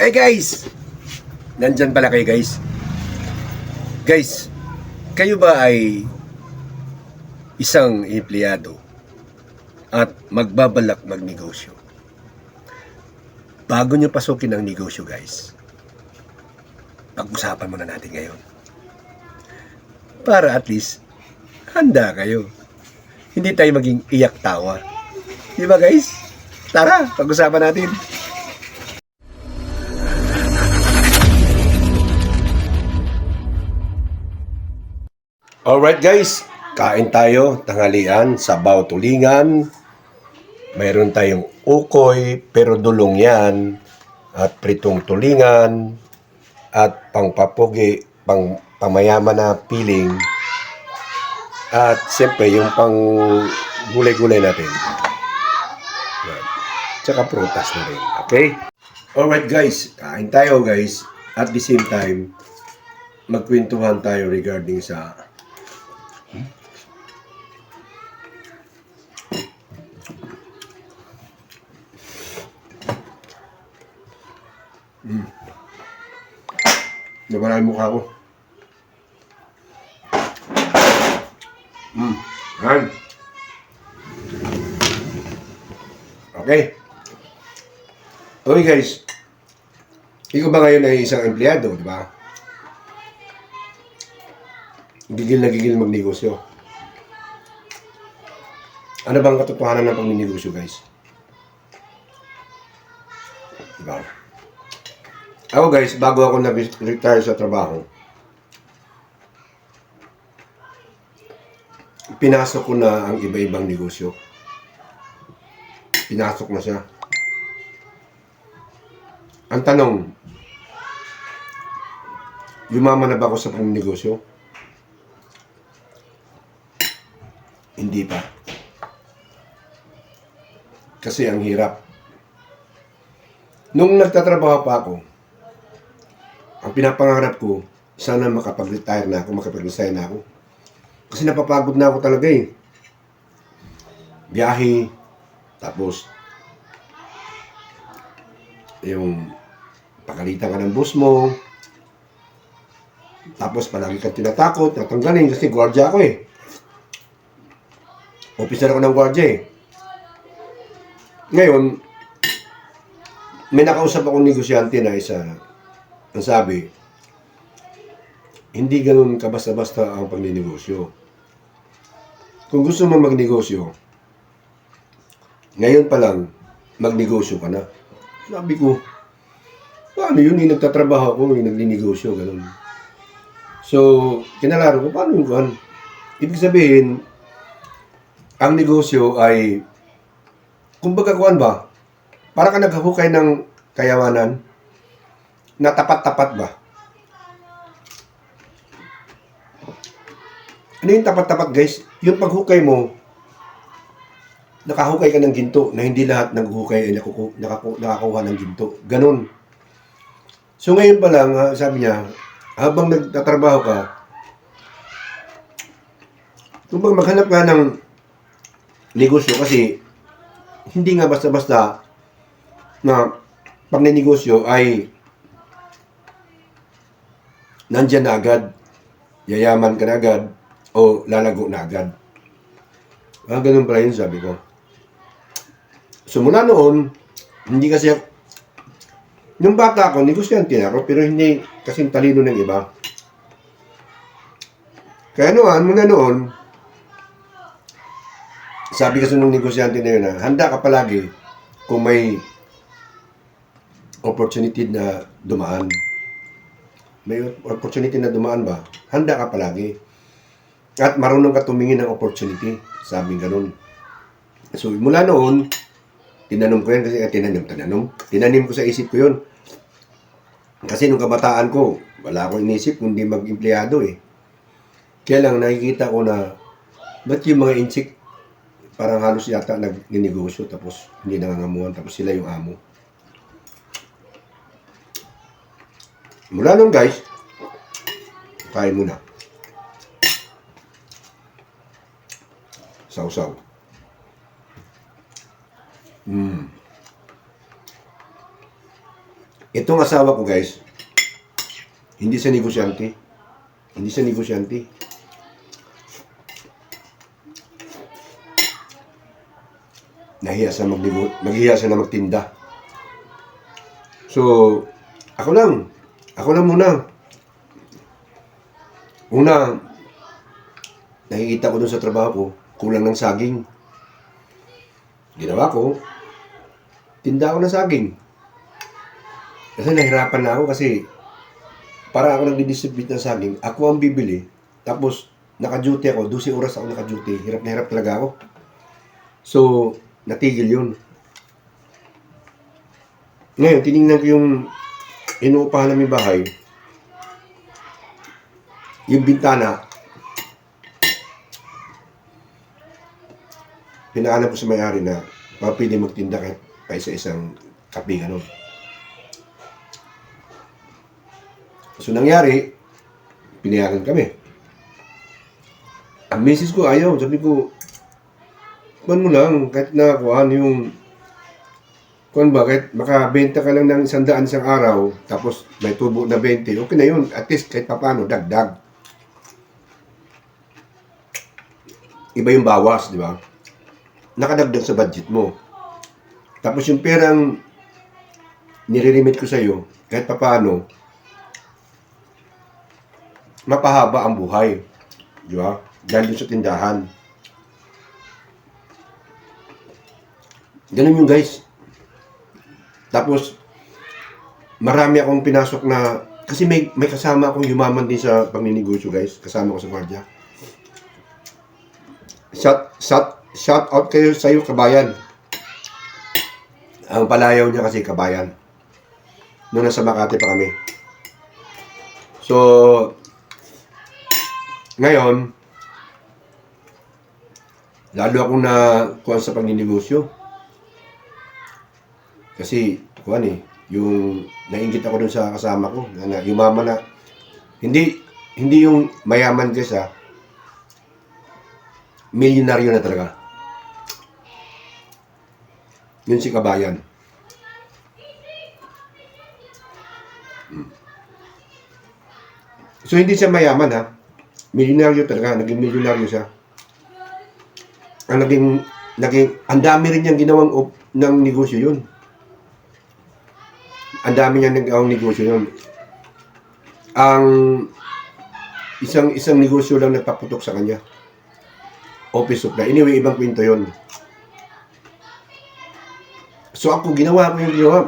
Hey guys! Nandyan pala kayo guys. Guys, kayo ba ay isang empleyado at magbabalak magnegosyo? Bago nyo pasukin ang negosyo guys, pag-usapan muna natin ngayon. Para at least, handa kayo. Hindi tayo maging iyak tawa. Di ba guys? Tara, pag-usapan natin. Alright guys, kain tayo, tanghalian, sabaw tulingan. Mayroon tayong ukoy, pero dulong yan. At pritong tulingan. At pangpapugi, pang pamayaman na piling. At siyempre, yung pang gulay-gulay natin. Tsaka prutas na rin. Okay? Alright guys, kain tayo guys. At the same time, magkwentuhan tayo regarding sa Nawala yung mukha ko. Hmm. Yan. Okay. Okay guys. Ikaw ba ngayon ay isang empleyado, di ba? Gigil na gigil magnegosyo. Ano bang katotohanan ng pagninegosyo, guys? Ako guys, bago ako nag-retire sa trabaho, pinasok ko na ang iba-ibang negosyo. Pinasok na siya. Ang tanong, yumaman na ba ako sa pagnegosyo? Hindi pa. Kasi ang hirap. Nung nagtatrabaho pa ako, ang pinapangarap ko, sana makapag-retire na ako, makapag-resign na ako. Kasi napapagod na ako talaga eh. Biyahe, tapos yung pagalitan ka ng boss mo, tapos palagi kang tinatakot, natanggalin kasi gwardiya ako eh. Officer ako ng gwardiya eh. Ngayon, may nakausap akong negosyante na isa ang sabi, hindi ganun kabasta-basta ang pagninegosyo. Kung gusto mo magnegosyo, ngayon pa lang, magnegosyo ka na. Sabi ko, paano yun? Yung nagtatrabaho ako, yung nagninegosyo, ganun. So, kinalaro ko, paano yung kuhan? Ibig sabihin, ang negosyo ay, kumbaga kuhan ba, para ka naghahukay ng kayamanan, na tapat-tapat ba? Ano yung tapat-tapat guys? Yung paghukay mo, nakahukay ka ng ginto na hindi lahat naghukay ay nakuku, nakaku, nakakuha ng ginto. Ganun. So ngayon pa lang, ah, sabi niya, habang nagtatrabaho ka, kung bang maghanap ka ng negosyo kasi hindi nga basta-basta na pag negosyo ay nandyan na agad, yayaman ka na agad, o lalago na agad. Ah, ganun pala yun, sabi ko. So, mula noon, hindi kasi ako, nung bata ako, negosyante na ako, pero hindi kasing talino ng iba. Kaya noon, mula noon, sabi kasi nung negosyante na yun, na, handa ka palagi kung may opportunity na dumaan. May opportunity na dumaan ba? Handa ka palagi. At marunong ka tumingin ng opportunity. Sabi ganun. So, mula noon, tinanong ko yan kasi ah, tinanim, tinanom. Tinanim ko sa isip ko yun. Kasi nung kabataan ko, wala akong inisip kundi mag-empleyado eh. Kaya lang nakikita ko na ba't yung mga insik parang halos yata nag-negosyo tapos hindi nangangamuhan tapos sila yung amo. Mula nun guys, kain muna. Sausaw. Mm. Itong asawa ko guys, hindi siya negosyante. Hindi siya negosyante. Nahiya siya magnego, maghiya siya na magtinda. So, ako lang. Ako lang muna. Una, nakikita ko dun sa trabaho ko, kulang ng saging. Ginawa ko, tinda ako ng saging. Kasi nahirapan na ako kasi para ako nagdi-distribute ng saging, ako ang bibili. Tapos, naka-duty ako, 12 oras ako naka-duty. Hirap na hirap talaga ako. So, natigil yun. Ngayon, tinignan ko yung inuupahan namin bahay. Yung bintana, pinaalam ko sa may-ari na baka magtinda kahit pa isa-isang kape, ano. So, nangyari, pinayagan kami. Ang misis ko ayaw. Sabi ko, kuhan mo lang, kahit na kuhan yung, kuhan ba, kahit makabenta ka lang ng isang daan isang araw, tapos may tubo na 20, okay na yun. At least kahit papano, dagdag. Iba yung bawas, di ba? Nakadagdag sa budget mo. Tapos yung perang nire-remit ko sa'yo, kahit papano, mapahaba ang buhay. Di ba? Dahil sa tindahan. Ganun yung guys. Tapos, marami akong pinasok na, kasi may, may kasama akong yumaman din sa pagninegosyo guys. Kasama ko sa gwardiya. Shout, shout, shout out kayo sa iyo, kabayan. Ang palayaw niya kasi kabayan. Noong nasa Makati pa kami. So, ngayon, lalo akong na kuha sa pagninegosyo. Kasi, kuhan eh, yung nainggit ako dun sa kasama ko, na, na yumaman na, hindi, hindi yung mayaman kasi ah, milyonaryo na talaga. Yun si Kabayan. So, hindi siya mayaman ha. Milyonaryo talaga. Naging milyonaryo siya. Ang naging, naging, ang dami rin niyang ginawang op, ng negosyo yun. Ang dami niyang nagawang negosyo yun. Ang isang isang negosyo lang nagpaputok sa kanya. Office supply. Anyway, ibang kwento yun. So ako, ginawa ko yung ginawa.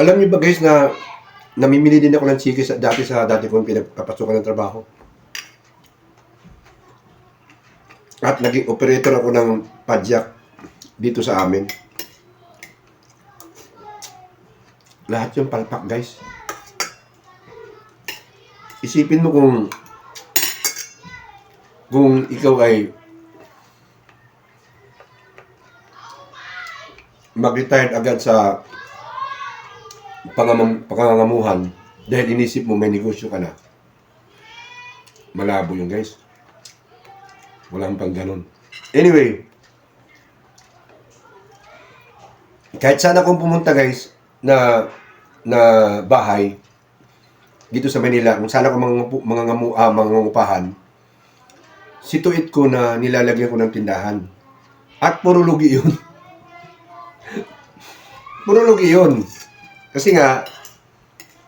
Alam niyo ba guys na namimili din ako ng chikis sa, dati sa dati kong pinagpapasukan ng trabaho. At naging operator ako ng padyak dito sa amin. Lahat yung palpak guys. Isipin mo kung kung ikaw ay mag-retired agad sa pangamam, pangangamuhan dahil inisip mo may negosyo ka na. Malabo yun guys. Walang pang ganun. Anyway, kahit sana kung pumunta guys na na bahay dito sa Manila, kung sana ko mga, mga, ngamu, ah, mangungupahan, situit ko na nilalagyan ko ng tindahan. At puro lugi yun. puro lugi yun. Kasi nga,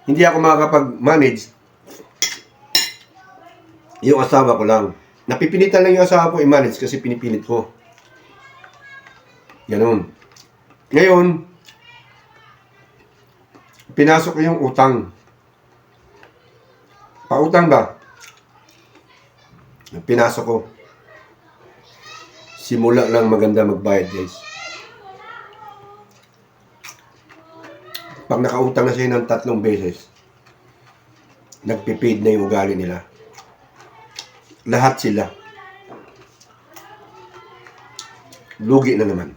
hindi ako makakapag-manage. Yung asawa ko lang. Napipilitan lang yung asawa ko i-manage kasi pinipilit ko. Ganun. Ngayon, pinasok yung utang. Pautang ba? Pinasok ko. Simula lang maganda magbayad, guys. Pag nakautang na siya ng tatlong beses, nagpipaid na yung ugali nila. Lahat sila. Lugi na naman.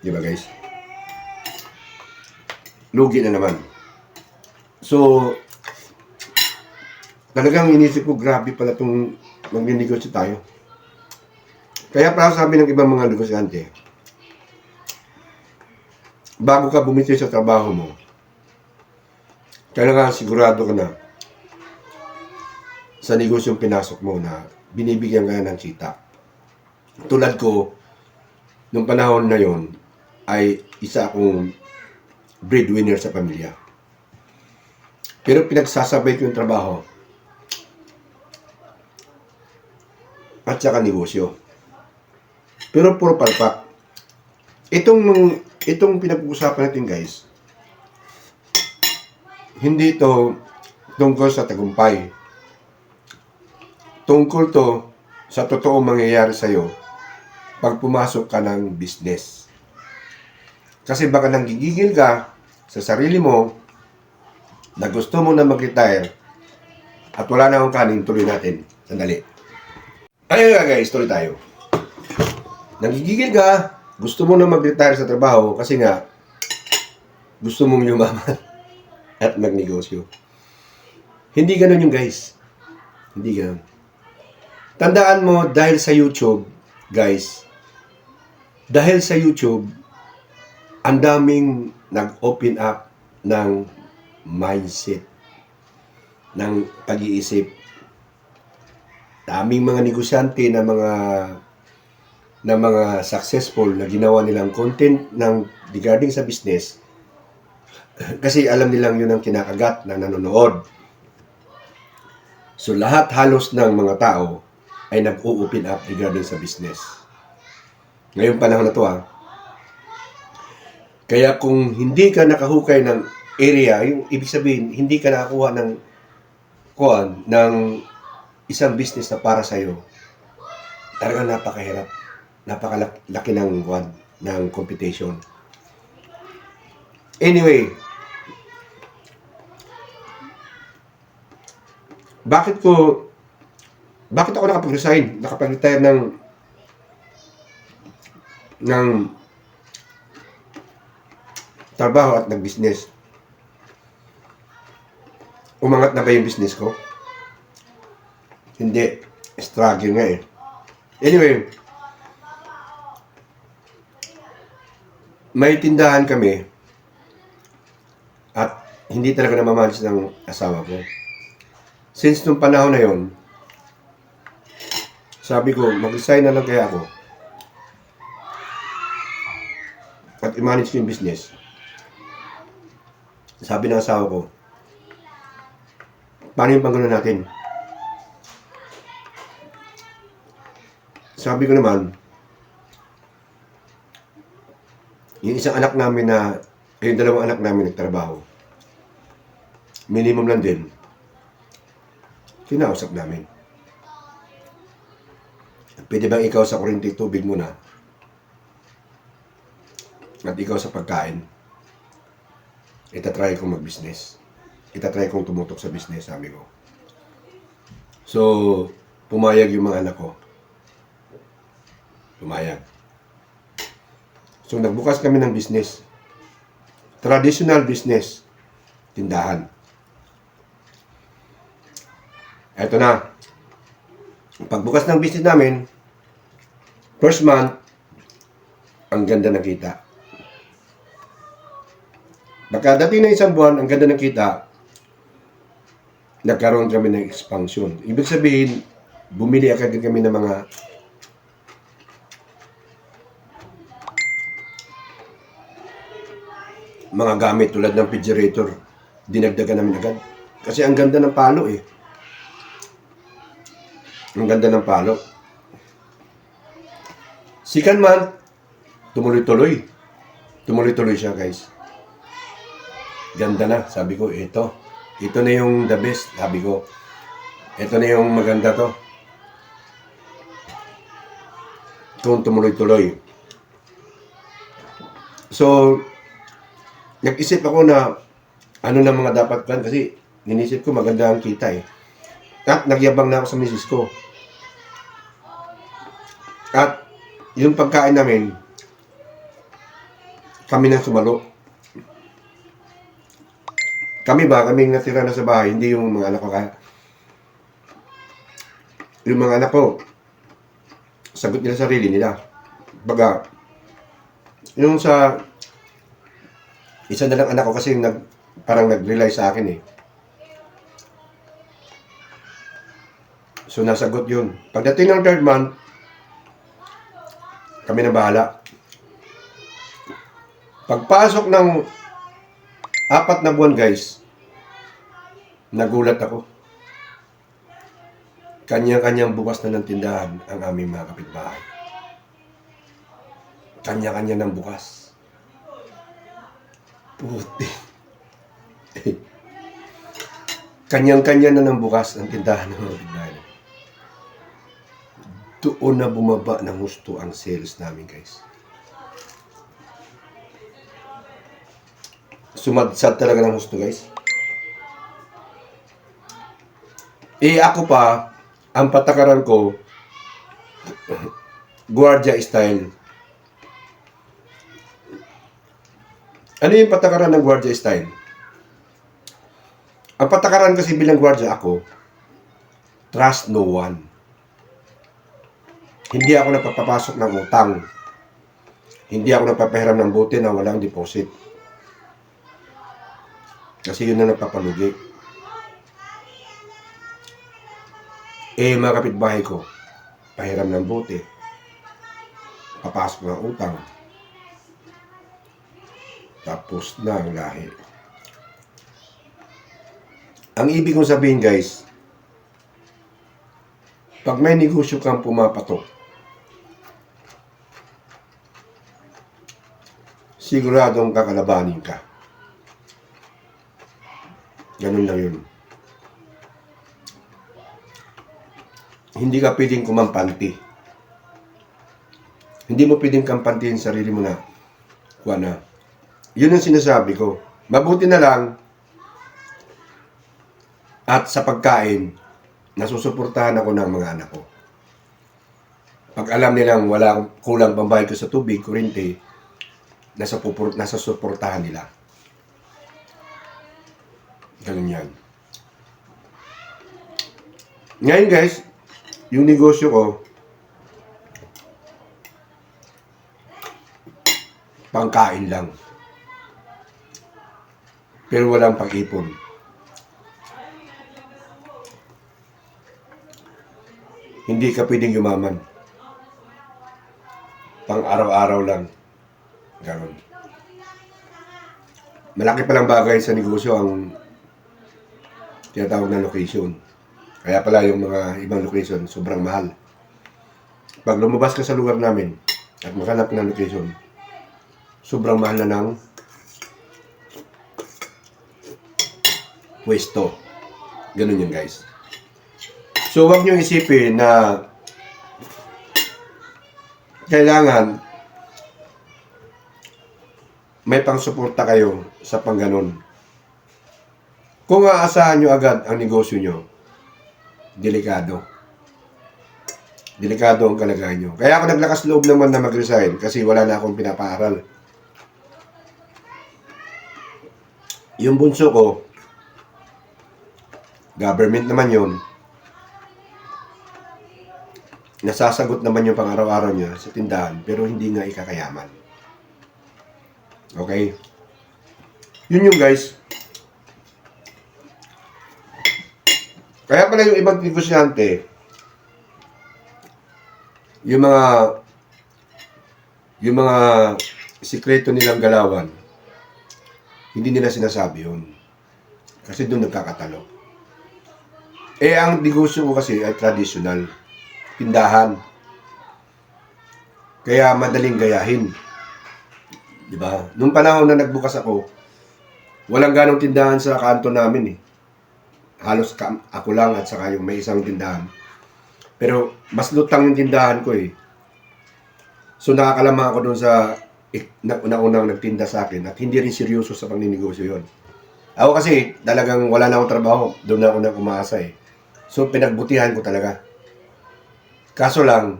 Di ba guys? Lugi na naman. So, talagang inisip ko, grabe pala itong magnenegosyo tayo. Kaya para sabi ng ibang mga negosyante, bago ka bumiti sa trabaho mo, kailangan sigurado ka na sa negosyong pinasok mo na binibigyan ka ng kita. Tulad ko, nung panahon na yon ay isa akong breadwinner sa pamilya. Pero pinagsasabay ko yung trabaho at saka negosyo. Pero puro palpak. Itong itong pinag-uusapan natin guys, hindi to tungkol sa tagumpay. Tungkol to sa totoo mangyayari sa'yo pag pumasok ka ng business. Kasi baka nanggigigil ka sa sarili mo na gusto mo na mag-retire at wala na akong kanin, tuloy natin. Sandali. Ayun nga guys, tuloy tayo. Nanggigigil ka, gusto mo na mag-retire sa trabaho kasi nga gusto mong yumaman at magnegosyo. Hindi ganun yung guys. Hindi ganun. Tandaan mo, dahil sa YouTube, guys, dahil sa YouTube, ang daming nag-open up ng mindset, ng pag-iisip. Daming mga negosyante na mga na mga successful na ginawa nilang content ng regarding sa business kasi alam nilang yun ang kinakagat na nanonood. So lahat halos ng mga tao ay nag-open up regarding sa business. Ngayong panahon na to ah. Kaya kung hindi ka nakahukay ng area, yung ibig sabihin, hindi ka nakakuha ng kuan ng isang business na para sa iyo. Talagang napakahirap. Napakalaki ng kuan ng competition. Anyway, bakit ko bakit ako nakapag-resign, nakapag-retire ng ng trabaho at nag-business? Umangat na ba yung business ko? Hindi. Struggle nga eh. Anyway, may tindahan kami at hindi talaga namamalis ng asawa ko. Since nung panahon na yon, sabi ko, mag-resign na lang kaya ako. At i-manage yung business. Sabi ng asawa ko, paano yung panggulo natin? Sabi ko naman, yung isang anak namin na, eh, yung dalawang anak namin nagtrabaho, minimum lang din, kinausap namin. Pwede bang ikaw sa kurinti tubig muna? At ikaw sa pagkain? Itatry kong mag-business. Itatry kong tumutok sa business, sabi ko. So, pumayag yung mga anak ko. Pumayag. So, nagbukas kami ng business. Traditional business. Tindahan. Eto na. Pagbukas ng business namin, first month, ang ganda ng kita. Pagkadating ng isang buwan, ang ganda ng kita, nagkaroon kami ng expansion. Ibig sabihin, bumili agad kami ng mga mga gamit tulad ng refrigerator. Dinagdagan namin agad. Kasi ang ganda ng palo eh. Ang ganda ng palo. Second month, tumuloy-tuloy. Tumuloy-tuloy siya, guys. Ganda na. Sabi ko, ito. Ito na yung the best. Sabi ko, ito na yung maganda to. Ito tumuloy-tuloy. So, nag-isip ako na ano na mga dapat plan kasi ninisip ko maganda ang kita eh. At nagyabang na ako sa misis ko. At yung pagkain namin, kami na sumalo. Kami ba, kaming natira na sa bahay, hindi yung mga anak ko kaya. Yung mga anak ko, sagot nila sarili nila. Baga, yung sa Isa na lang anak ko kasi nag, parang nag-rely sa akin eh. So, nasagot yun. Pagdating ng third month, kami na bahala. Pagpasok ng apat na buwan, guys, nagulat ako. Kanya-kanyang bukas na ng tindahan ang aming mga kapitbahay. Kanya-kanya ng bukas. Puti. Kanyang-kanya na ng bukas ang tindahan ng mga kapitbahay. Doon na bumaba ng gusto ang sales namin, guys. Sumadsad talaga ng gusto, guys. Eh, ako pa, ang patakaran ko, guardia style. Ano yung patakaran ng guardia style? Ang patakaran kasi bilang guardia ako, trust no one. Hindi ako napapapasok ng utang. Hindi ako napapahiram ng bote na walang deposit. Kasi yun na napapalugi. Eh, mga kapitbahay ko, pahiram ng bote, papasok ng utang, tapos na ang lahi. Ang ibig kong sabihin guys, pag may negosyo kang pumapatok, siguradong kakalabanin ka. Ganun lang yun. Hindi ka pwedeng kumampanti. Hindi mo pwedeng kampantihin sarili mo na, kuha na. Yun ang sinasabi ko. Mabuti na lang, at sa pagkain, nasusuportahan ako ng mga anak ko. Pag alam nilang wala kulang pambayad ko sa tubig, kurente, nasa, pupur, nasa suportahan nila. Ganun yan. Ngayon guys, yung negosyo ko, pangkain lang. Pero walang pag-ipon. Hindi ka pwedeng yumaman. Pang araw-araw lang. Ganon. Malaki palang bagay sa negosyo ang tinatawag na location. Kaya pala yung mga ibang location, sobrang mahal. Pag lumabas ka sa lugar namin at makanap ng location, sobrang mahal na ng pwesto. Ganun yun guys. So, wag nyo isipin na kailangan may pangsuporta kayo sa pangganon. Kung aasahan nyo agad ang negosyo nyo, delikado. Delikado ang kalagayan nyo. Kaya ako naglakas loob naman na mag-resign kasi wala na akong pinapaaral. Yung bunso ko, government naman yon nasasagot naman yung pang-araw-araw niya sa tindahan pero hindi nga ikakayaman. Okay? Yun yung guys. Kaya pala yung ibang negosyante, yung mga yung mga sikreto nilang galawan, hindi nila sinasabi yun. Kasi doon nagkakatalo. Eh, ang negosyo ko kasi ay traditional. Tindahan. Kaya madaling gayahin. Di ba? Nung panahon na nagbukas ako, walang ganong tindahan sa kanto namin eh. Halos ka- ako lang at saka yung may isang tindahan. Pero mas lutang yung tindahan ko eh. So nakakalamang ako doon sa na unang nagtinda sa akin at hindi rin seryoso sa pagninegosyo yon. Ako kasi talagang wala na akong trabaho. Doon na ako na umaasa eh. So pinagbutihan ko talaga. Kaso lang,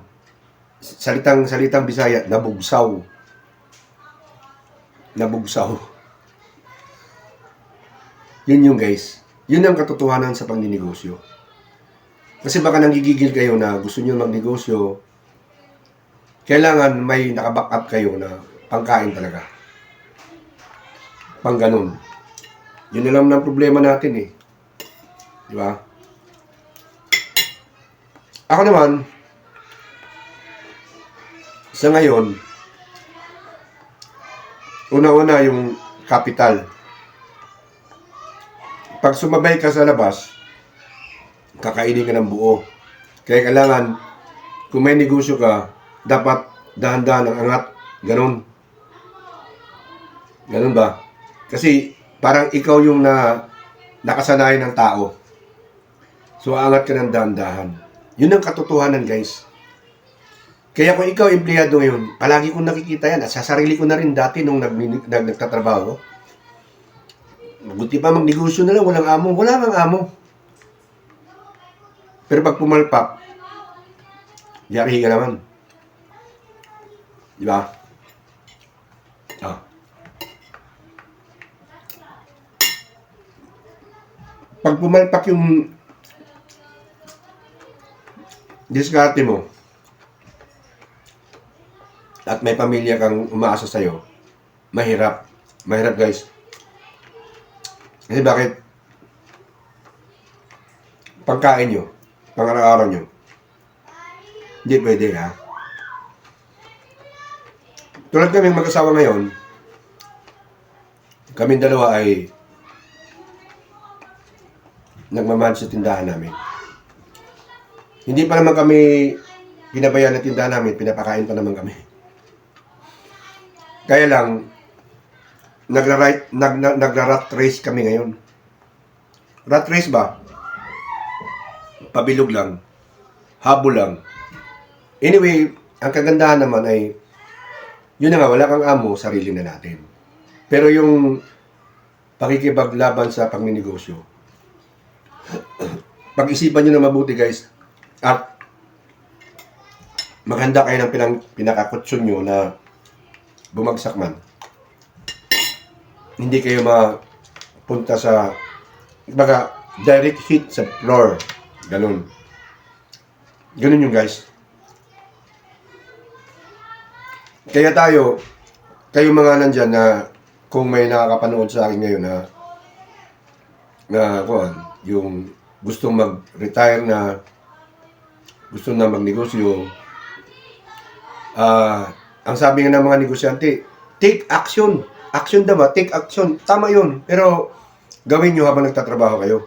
salitang salitang Bisaya, nabugsaw. Nabugsaw. Yun yung guys. Yun ang katotohanan sa pagninegosyo. Kasi baka nanggigigil kayo na gusto niyo magnegosyo, kailangan may nakaback up kayo na pangkain talaga. pang ganun. Yun na lang ang problema natin eh. Di ba? Ako naman, sa ngayon, una-una yung capital. Pag sumabay ka sa labas, kakainin ka ng buo. Kaya kailangan, kung may negosyo ka, dapat dahan-dahan ang angat. Ganon. Ganon ba? Kasi parang ikaw yung na nakasanayan ng tao. So, angat ka ng dahan-dahan. Yun ang katotohanan, guys. Kaya kung ikaw empleyado ngayon, palagi kong nakikita yan. At sa sarili ko na rin dati nung nag, nag, nagtatrabaho. Mabuti pa magnegosyo na lang, walang amo. Wala kang amo. Pero pag pumalpak, yari ka naman. Di ba? Ah. Pag pumalpak yung diskarte mo, at may pamilya kang umaasa sa'yo, mahirap. Mahirap guys. Kasi bakit? Pagkain nyo, pang-araw-araw nyo, hindi pwede ha. Tulad kami mag-asawa ngayon, kaming dalawa ay nagmaman sa tindahan namin. Hindi pa naman kami pinabayaan ng tindahan namin, pinapakain pa naman kami. Kaya lang, nagra-right, nag, nag, nagra-rat race kami ngayon. Rat race ba? Pabilog lang. Habol lang. Anyway, ang kagandahan naman ay, yun na nga, wala kang amo, sarili na natin. Pero yung pakikipaglaban sa pagninegosyo, pag-isipan nyo na mabuti guys, at maganda kayo ng pinang, pinakakutsyon nyo na bumagsak man. Hindi kayo mapunta sa, baga, direct hit sa floor. Ganun. Ganun yung guys. Kaya tayo, kayo mga nandyan na kung may nakakapanood sa akin ngayon na na kuan, yung gustong mag-retire na gusto na magnegosyo ah ang sabi nga ng mga negosyante take action action daw ba take action tama yun pero gawin nyo habang nagtatrabaho kayo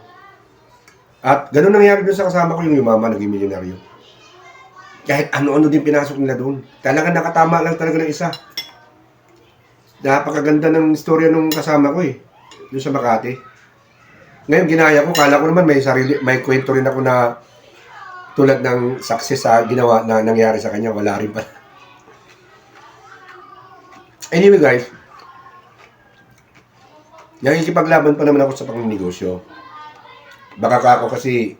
at ganun nangyari doon sa kasama ko yung yumama naging milyonaryo kahit ano-ano din pinasok nila doon talaga nakatama lang talaga ng isa napakaganda ng istorya nung kasama ko eh doon sa Makati ngayon, ginaya ko. Kala ko naman may sarili, may kwento rin ako na tulad ng success sa ginawa na nangyari sa kanya. Wala rin pala. Anyway, guys. Nakikipaglaban pa naman ako sa pangnegosyo. Baka ka ako kasi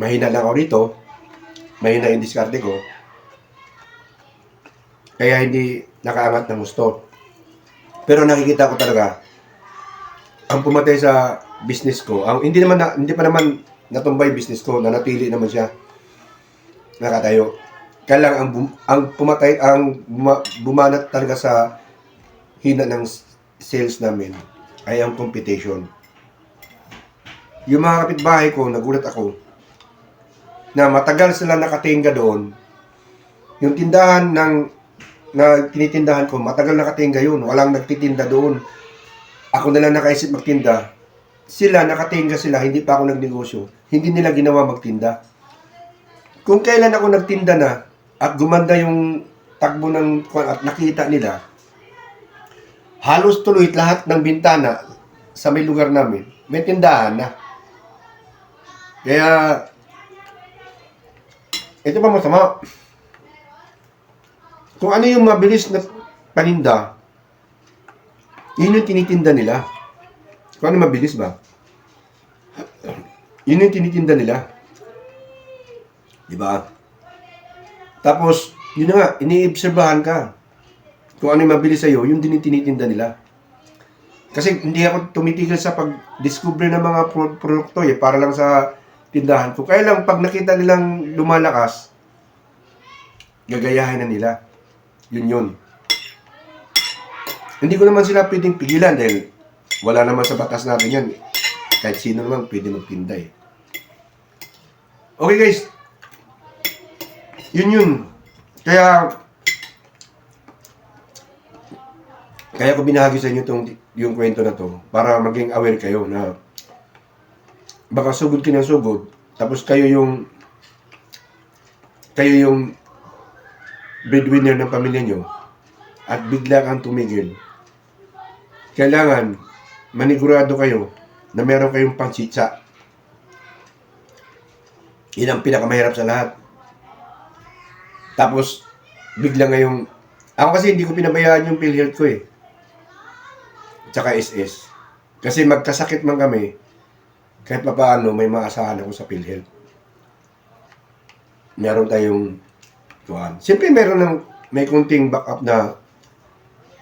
mahina lang ako rito. Mahina yung diskarte ko. Kaya hindi nakaangat ng gusto. Pero nakikita ko talaga ang pumatay sa business ko, ang hindi naman na, hindi pa naman natumbay business ko, nanatili naman siya. Nakatayo. Kaya lang ang ang pumatay ang buma, bumanat talaga sa hina ng sales namin ay ang competition. Yung mga kapitbahay ko, nagulat ako na matagal sila nakatingga doon. Yung tindahan ng na tinitindahan ko, matagal nakatingga yun. Walang nagtitinda doon ako na lang nakaisip magtinda. Sila, nakatinga sila, hindi pa ako nagnegosyo. Hindi nila ginawa magtinda. Kung kailan ako nagtinda na at gumanda yung takbo ng at nakita nila, halos tuloy lahat ng bintana sa may lugar namin, may tindahan na. Kaya, ito pa masama. Kung ano yung mabilis na paninda, yun yung tinitinda nila. Kung ano mabilis ba? Yun yung tinitinda nila. Di ba? Tapos, yun na nga, iniibserbahan ka. Kung ano yung mabilis sa'yo, yun din yung tinitinda nila. Kasi hindi ako tumitigil sa pag-discover ng mga pro- produkto eh, para lang sa tindahan ko. Kaya lang, pag nakita nilang lumalakas, gagayahin na nila. Yun yun. Hindi ko naman sila pwedeng pigilan dahil wala naman sa batas natin yan. Kahit sino naman pwede magtinda eh. Okay guys. Yun yun. Kaya kaya ko binahagi sa inyo tong yung kwento na to para maging aware kayo na baka sugod ka ng sugod tapos kayo yung kayo yung breadwinner ng pamilya nyo at bigla kang tumigil. Kailangan manigurado kayo na meron kayong pangsitsa yun ang pinakamahirap sa lahat. Tapos bigla ngayong ako kasi hindi ko pinabayaan yung PhilHealth ko eh tsaka SS kasi magkasakit man kami kahit pa paano may maasahan ako sa PhilHealth meron tayong tuwan. Siyempre meron ng may kunting backup na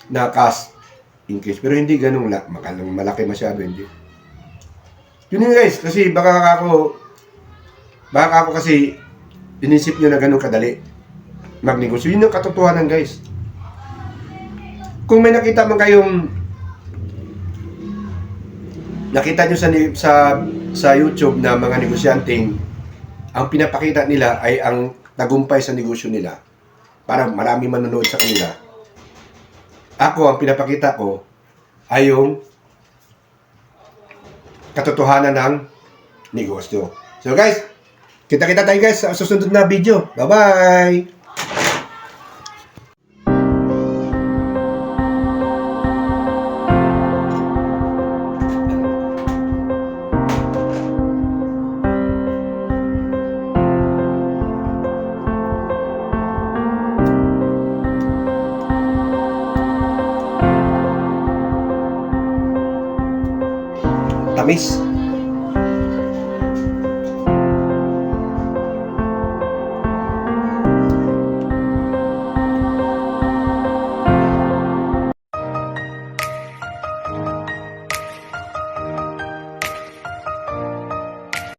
na cash in case pero hindi ganun la makalang malaki masyado hindi. Yun yun guys kasi baka ako baka ako kasi inisip nyo na ganun kadali magnegosyo. Yun ang katotohanan guys. Kung may nakita man kayong nakita nyo sa, sa sa YouTube na mga negosyanteng ang pinapakita nila ay ang tagumpay sa negosyo nila para marami manonood sa kanila. Ako, ang pinapakita ko ay yung katotohanan ng negosyo. So guys, kita-kita tayo guys sa susunod na video. Bye-bye!